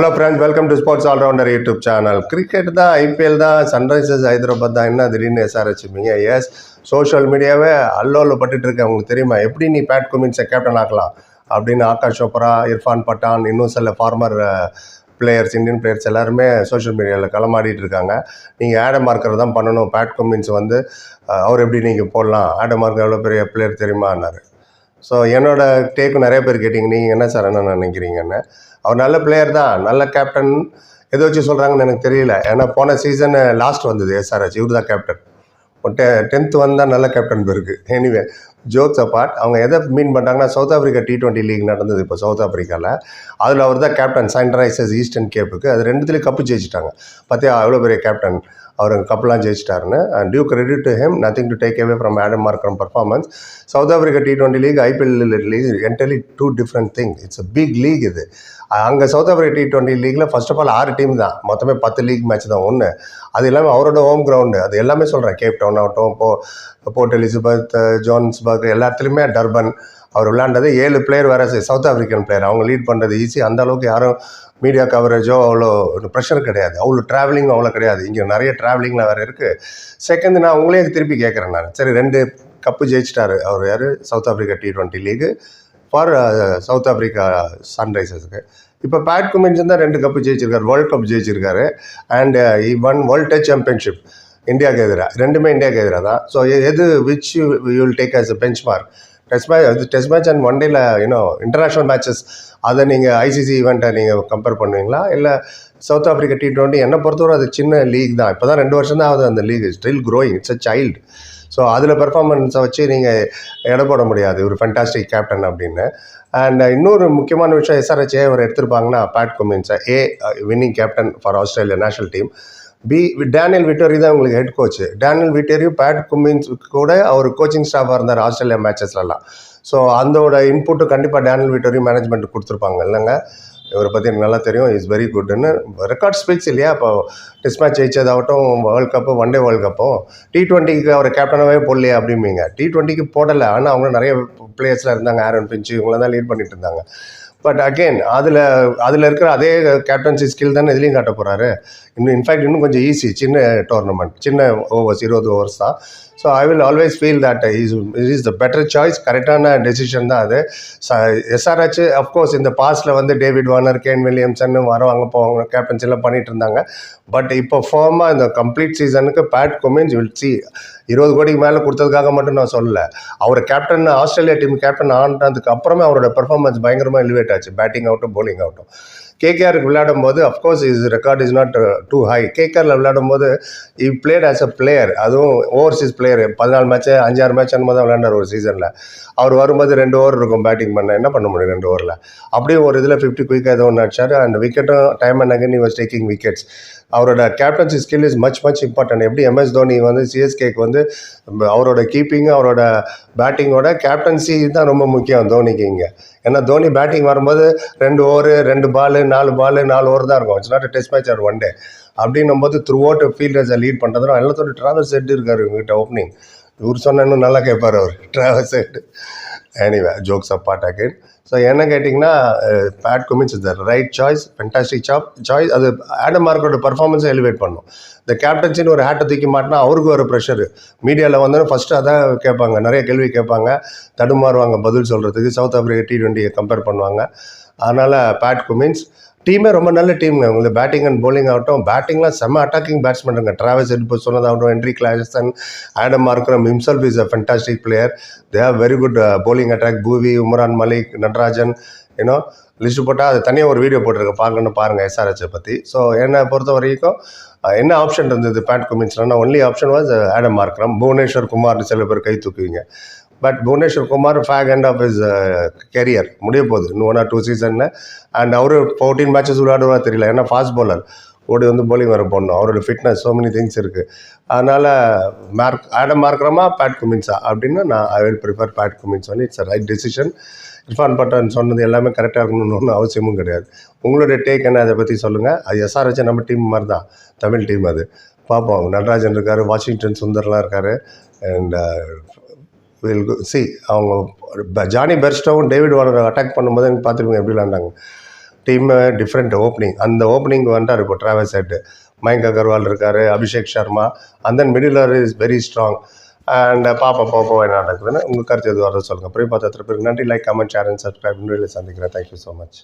Hello friends welcome to sports allrounder YouTube channel cricket தான் IPL தான் Sunrisers Hyderabad தான். என்ன திடீர்னு எஸ்ஆர்ஹெச்மிங்க எஸ் சோஷியல் மீடியாவே அல்லோல பட்டுட்டு இருக்கு. உங்களுக்கு தெரியுமா? எப்படி நீ பேட் குமின்ஸை கேப்டன் ஆக்கலாம்? அப்படின்னு ஆகாஷ் சோப்ரா இர்ஃபான் பட்டான் இன்னும் சில ஃபார்மர் பிளேயர்ஸ் இந்தியன் பிளேயர்ஸ் எல்லாருமே சோஷியல் மீடியாவில் களமாடிட்டு இருக்காங்க. நீங்கள் ஆடம் மார்க்கர் தான் பண்ணணும். பேட் குமின்ஸ் வந்து அவர் எப்படி நீங்கள் போடலாம்? ஆடம் மார்க்கர் எவ்வளோ பெரிய பிளேயர் தெரியுமான்னாரு ஸோ என்னோட டேக்கு நிறைய பேர் கேட்டிங்க. நீங்கள் என்ன சார் என்ன நினைக்கிறீங்கன்னு? அவர் நல்ல பிளேயர் தான் நல்ல கேப்டன் எதை வச்சு சொல்கிறாங்கன்னு எனக்கு தெரியல. ஏன்னா போன சீசன் லாஸ்ட் வந்தது எஸ்ஆர்ஹெச் இவர் தான் கேப்டன் டெ டென்த்து வந்தால் நல்ல கேப்டன் பேருக்கு எனிவே ஜோக்ஸ் அப்பார்ட் அவங்க எதை மீன் பண்ணுறாங்கன்னா South Africa T twenty league நடந்தது இப்போ சவுத் ஆஃப்ரிக்காவில் அதில் அவர் தான் கேப்டன் சன்ரைசர்ஸ் ஈஸ்டர்ன் கேப்புக்கு அது ரெண்டுத்துலேயும் கப்பு ஜெயிச்சிட்டாங்க. பார்த்தியா அவ்வளோ பெரிய கேப்டன் அவர் கப்பெல்லாம் ஜெயிச்சிட்டாருன்னு and due credit to him nothing to take away from Adam Markram performance South Africa T twenty league IPL league entirely two different thing it's a big league இது. அங்கே South Africa T twenty லீக்கில் first of all ஆறு team தான். மொத்தமே பத்து league match தான். ஒன்று அது எல்லாமே அவரோட ஹோம் கிரவுண்டு அது எல்லாமே சொல்கிறேன் கேப் டவுன் ஆகட்டும் போ போர்ட் எலிசபெத் ஜோன்ஸ்பர்க் எல்லா இடத்துலையுமே டர்பன் அவர் விளையாண்டது ஏழு பிளேயர் வேறு சவுத் ஆஃப்ரிக்கன் பிளேயர் அவங்க லீட் பண்ணுறது ஈஸி அந்த அளவுக்கு யாரும் மீடியா கவரேஜோ அவ்வளோ ப்ரெஷர் கிடையாது. அவ்வளோ ட்ராவலிங் அவ்வளோ கிடையாது. இங்கே நிறைய ட்ராவலிங்லாம் வேறு இருக்குது செகண்ட் நான் உங்களே திருப்பி கேட்குறேன் நான். சரி ரெண்டு கப்பு ஜெயிச்சிட்டாரு. அவர் யார்? South Africa T twenty league for South Africa சன்ரைசர்ஸுக்கு இப்போ பேட் குமின்ஸ் தான் ரெண்டு கப்பு ஜெயிச்சிருக்காரு. World cup ஜெயிச்சிருக்காரு. And one world test championship இந்தியாவுக்கு எதிராக ரெண்டுமே இந்தியாவுக்கு எதிராக தான். ஸோ எது which you will take as a benchmark test match அது டெஸ்ட் மேட்ச் அண்ட் ஒன் டேல யூனோ இன்டர்நேஷ்னல் மேட்சஸ் அதை நீங்கள் ஐசிசி ஈவெண்ட்டை நீங்கள் கம்பேர் பண்ணுவீங்களா? இல்லை சவுத் ஆஃப்ரிக்கா டி டுவெண்ட்டி என்னை பொறுத்தவரை அது சின்ன லீக் தான். இப்போ தான் ரெண்டு வருஷம் தான் ஆகுது அந்த league still growing it's a child so அதில் பெர்ஃபார்மன்ஸை வச்சு நீங்கள் எடை போட முடியாது. ஒரு ஃபென்டாஸ்டிக் கேப்டன் அப்படின்னு. அண்ட் இன்னொரு முக்கியமான விஷயம் எஸ்ஆர்ஹெச் அவர் எடுத்திருப்பாங்கன்னா Pat குமின்ஸை a winning captain for Australia national team B Daniel Vettori தான் உங்களுக்கு ஹெட் கோச் டேனியல் விட்டோரியும் பேட் குமின்ஸ் கூட அவர் கோச்சிங் ஸ்டாஃபாக இருந்தார் ஆஸ்திரேலியா மேட்சஸ்லலாம் ஸோ அதோட இன்புட்டு கண்டிப்பாக டேனியல் விட்டோரி மேனேஜ்மெண்ட் கொடுத்துருப்பாங்க இல்லைங்க? இவரை பற்றி எனக்கு நல்லா தெரியும் இஸ் வெரி குட்னு ரெக்கார்ட் ஸ்பீக்ஸ் இல்லையா? இப்போ test match ஜெயிச்சதாகட்டும் world cup one day world கப்பும் T டுவெண்ட்டிக்கு அவர் கேப்டனாகவே போடலையே அப்படிம்பீங்க. டி டுவெண்ட்டிக்கு போடலை ஆனால் அவங்க நிறைய பிளேயர்ஸ்லாம் இருந்தாங்க ஆரன் பிஞ்சு இவங்கள தான் லீட் பண்ணிட்டு இருந்தாங்க. பட் அகெயின் அதில் அதில் இருக்கிற அதே கேப்டன்சி ஸ்கில் தானே இதுலேயும் காட்ட போகிறாரு இன்னும் இன்ஃபேக்ட் இன்னும் கொஞ்சம் ஈஸி சின்ன டோர்னமெண்ட் சின்ன ஓவர்ஸ் இருபது ஓவர்ஸ் தான். So I will always feel that is is the better choice கரெக்டான டெசிஷன் தான் அது. எஸ்ஆர்ஹெச் அஃப்கோர்ஸ் இந்த பாஸ்டில் வந்து டேவிட் வார்னர் கேன் வில்லியம்சன் வரவங்க போவாங்க கேப்டன்ஸ் எல்லாம் பண்ணிட்டு இருந்தாங்க. பட் இப்போ ஃபார்மாக இந்த கம்ப்ளீட் சீசனுக்கு பேட் கொமின்ஸ் வில் சி இருபது கோடிக்கு மேலே கொடுத்ததுக்காக மட்டும் நான் சொல்லலை. அவர் கேப்டன் ஆஸ்திரேலியா டீம் கேப்டன் ஆனதுக்கு அப்புறமே அவரோட பெர்ஃபார்மன்ஸ் பயங்கரமாக எலிவேட் ஆச்சு. பேட்டிங் ஆகட்டும் போலிங் ஆகட்டும் கேகேஆருக்கு விளையாடும் போது of course is record is not too high கேகேஆரில் விளையாடும் போது he played as a player அதுவும் ஓவர்சீஸ் பிளேயர் பதினாலு மேட்ச்சு அஞ்சாறு மேட்ச் அந்த மாதிரி தான் விளையாண்டார் ஒரு சீசனில் அவர் வரும்போது ரெண்டு ஓவர் இருக்கும் பேட்டிங் பண்ண. என்ன பண்ண முடியும் ரெண்டு ஓவரில் அப்படியே ஒரு இதில் ஃபிஃப்டி குயிக்காக ஏதோ ஒன்று அடிச்சார். And விக்கெட்டும் time and again was taking wickets அவரோட captaincy skill is much much important எப்படி எம்எஸ் தோனி வந்து சிஎஸ்கேக்கு வந்து அவரோட கீப்பிங் அவரோட பேட்டிங்கோட கேப்டன்சி தான் ரொம்ப முக்கியம் தோனிக்கு இங்கே. ஏன்னா தோனி பேட்டிங் வரும்போது ரெண்டு ஓவர் ரெண்டு பால் நாலு பால் நாலு ஓவர் தான் இருக்கும். It's not test match or one day அப்படின்னும் போது த்ரூ அவுட் ஃபீல்டர்ஸை லீட் பண்ணுறதும் எல்லாத்தோட ட்ராவல் செட் இருக்கார் இவங்ககிட்ட ஓப்பனிங் இவர் சொன்ன இன்னும் நல்லா கேட்பார் அவர். Travis Head anyway jokes apart again so என்ன கேட்டிங்கன்னா Pat Cummins is the right choice fantastic chap choice அது ஆடம் மார்க்கோட பர்ஃபார்மன்ஸை எலிவேட் பண்ணும். இந்த கேப்டன்சின்னு ஒரு ஹேட்டை தூக்கி மாட்டினா அவருக்கு ஒரு ப்ரெஷர் மீடியாவில் வந்தோடனே ஃபஸ்ட்டு அதான் கேட்பாங்க. நிறைய கேள்வி கேட்பாங்க. தடுமாறுவாங்க பதில் சொல்கிறதுக்கு சவுத் ஆஃப்ரிக்கா டி டுவெண்ட்டியை கம்பேர் பண்ணுவாங்க. அதனால் பேட் குமின்ஸ் டீமே ரொம்ப நல்ல டீம்ங்க உங்களுக்கு பேட்டிங் அண்ட் போலிங் ஆகட்டும். பேட்டிங்லாம் செம்ம அட்டாக்கிங் பேட்ஸ்மேனுங்க ட்ராவல்ஸ் எடுப்பு சொன்னதாகட்டும் entry Klaasen Adam Markram himself is uh, a fantastic player they have very good bowling attack Bhuvi Umran Malik Natarajan you know list போட்டால் அது தனியாக ஒரு வீடியோ போட்டிருக்கேன். பார்க்கணும்னு பாருங்கள் எஸ்ஆர்ஹெச்சை பற்றி ஸோ என்னை பொறுத்த வரைக்கும் என்ன ஆப்ஷன் இருந்தது? Pat குமின்ஸ்லாம் only option was Adam Markram Bhuvneshwar குமார்னு சில பேர் கை தூக்குவீங்க. But Bhuvneshwar Kumar fag end of his career முடிய போகுது. இன்னும் ஒன் ஆர் டூ சீசனில் அண்ட் அவர் ஃபோர்டீன் மேட்சஸ் விளையாடுவா தெரியல. ஏன்னா ஃபாஸ்ட் bowler. ஓடி வந்து போலிங் வர போடணும் அவரோட ஃபிட்னஸ் ஸோ மெனி திங்ஸ் இருக்குது அதனால் மார்க் ஆடம் மார்க்கிறோமா பேட் குமின்ஸா அப்படின்னு நான் I will prefer Pat Cummins வந்து it's right decision Irfan Pathan சொன்னது எல்லாமே கரெக்டாக இருக்கணும்னு ஒன்றும் அவசியமும் கிடையாது. உங்களுடைய டேக் என்ன? அதை பற்றி சொல்லுங்கள் அது எஸ்ஆர்ஹெச் நம்ம டீம் மாதிரி தான். தமிழ் டீம் அது. பார்ப்போம். நடராஜன் இருக்கார் வாஷிங்டன் சுந்தர்லாம் இருக்கார். அண்ட் வில் சி அவங்க ஜானி பெர்ஸ்டோவும் டேவிட் வார்னர் அட்டாக் பண்ணும்போது எனக்கு பார்த்துருப்பீங்க எப்படி விளாண்டாங்க? டீம் டிஃப்ரெண்ட் ஓப்பனிங் அந்த ஓப்பனிங் வந்துட்டார் இப்போ ட்ராவல் செட்டு மயங்க் அகர்வால் இருக்கார் அபிஷேக் சர்மா அந்த then middle is very strong and பாப்பா பாப்பா என்ன நடக்குதுன்னு உங்கள் கருத்து எதுவாக சொல்லுங்கள் பிரிவு பார்த்த பேருக்கு நன்றி. Like comment share and subscribe சந்திக்கிறேன். Thank you so much